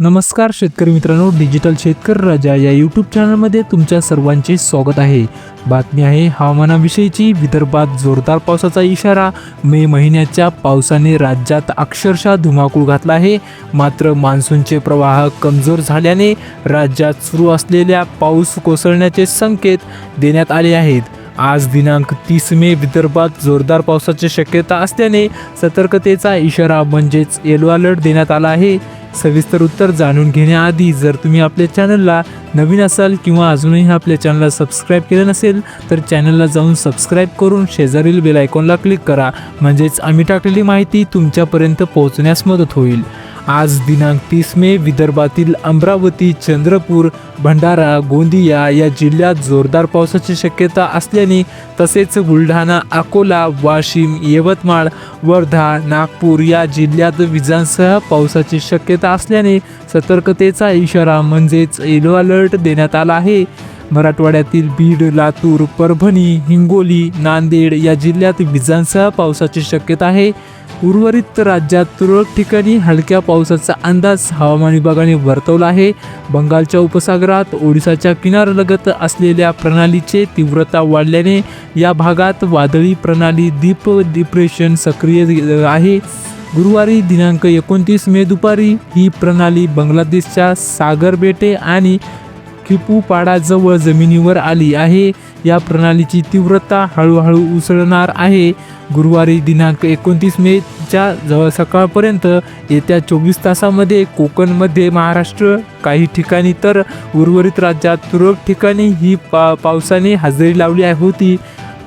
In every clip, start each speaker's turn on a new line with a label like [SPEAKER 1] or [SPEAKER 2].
[SPEAKER 1] नमस्कार शेतकरी मित्रांनो डिजिटल शेतकरी राजा या यूट्यूब चॅनलमध्ये तुमच्या सर्वांचे स्वागत आहे. बातमी आहे हवामानाविषयीची. विदर्भात जोरदार पावसाचा इशारा. मे महिन्याच्या पावसाने राज्यात अक्षरशः धुमाकूळ घातला आहे. मात्र मान्सूनचे प्रवाह कमजोर झाल्याने राज्यात सुरू असलेल्या पाऊस कोसळण्याचे संकेत देण्यात आले आहेत. आज दिनांक तीस मे विदर्भात जोरदार पावसाची शक्यता असल्याने सतर्कतेचा इशारा म्हणजेच येलो अलर्ट देण्यात आला आहे. सविस्तर उत्तर जाणून घेण्याआधी जर तुम्ही आपल्या चॅनलला नवीन असाल किंवा अजूनही आपल्या चॅनलला सबस्क्राईब केलं नसेल तर चॅनलला जाऊन सबस्क्राईब करून शेजारील बेल आयकॉनला क्लिक करा. म्हणजेच आम्ही टाकलेली माहिती तुमच्यापर्यंत पोहोचण्यास मदत होईल. आज दिनांक तीस मे विदर्भातील अमरावती चंद्रपूर भंडारा गोंदिया या जिल्ह्यात जोरदार पावसाची शक्यता असल्याने तसेच बुलढाणा अकोला वाशिम यवतमाळ वर्धा नागपूर या जिल्ह्यात विजांसह पावसाची शक्यता असल्याने सतर्कतेचा इशारा म्हणजेच येलो अलर्ट देण्यात आला आहे. मराठवाड्यातील बीड लातूर परभणी हिंगोली नांदेड या जिल्ह्यात विजांसह पावसाची शक्यता आहे. उर्वरित राज्यात तुरळक ठिकाणी हलक्या पावसाचा अंदाज हवामान विभागाने वर्तवला आहे. बंगालच्या उपसागरात ओडिसाच्या किनारलगत असलेल्या प्रणालीचे तीव्रता वाढल्याने या भागात वादळी प्रणाली दीप डिप्रेशन सक्रिय आहे. गुरुवारी दिनांक एकोणतीस मे दुपारी ही प्रणाली बांगलादेशच्या सागर बेटे आणि खिपूपाडाजवळ जमिनीवर आली आहे. या प्रणालीची तीव्रता हळूहळू उसळणार आहे. गुरुवारी दिनांक एकोणतीस मेच्या जवळ सकाळपर्यंत येत्या चोवीस तासामध्ये कोकणमध्ये महाराष्ट्र काही ठिकाणी तर उर्वरित राज्यात तुरळक ठिकाणी ही पा पावसाने हजेरी लावली आहे होती.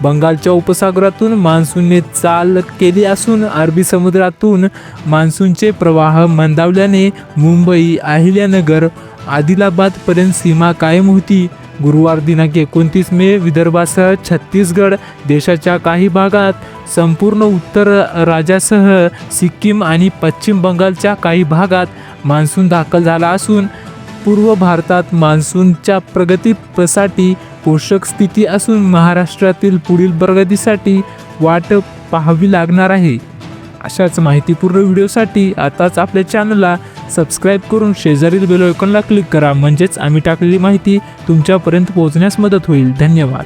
[SPEAKER 1] बंगालच्या उपसागरातून मान्सूनने चाल केली असून अरबी समुद्रातून मान्सूनचे प्रवाह मंदावल्याने मुंबई अहिल्यानगर आदिलाबादपर्यंत सीमा कायम होती. गुरुवार दिनांक एकोणतीस मे विदर्भासह छत्तीसगड देशाच्या काही भागात संपूर्ण उत्तर राज्यासह सिक्कीम आणि पश्चिम बंगालच्या काही भागात मान्सून दाखल झाला असून पूर्व भारतात मान्सूनच्या प्रगतीसाठी पोषक स्थिती असून महाराष्ट्रातील पुढील प्रगतीसाठी वाट पाहावी लागणार आहे. अशाच माहितीपूर्ण व्हिडिओसाठी आताच आपल्या चॅनलला सबस्क्राईब करून शेजारील बेल आयकॉनला क्लिक करा. म्हणजेच आम्ही टाकलेली माहिती तुमच्यापर्यंत पोहोचण्यास मदत होईल. धन्यवाद.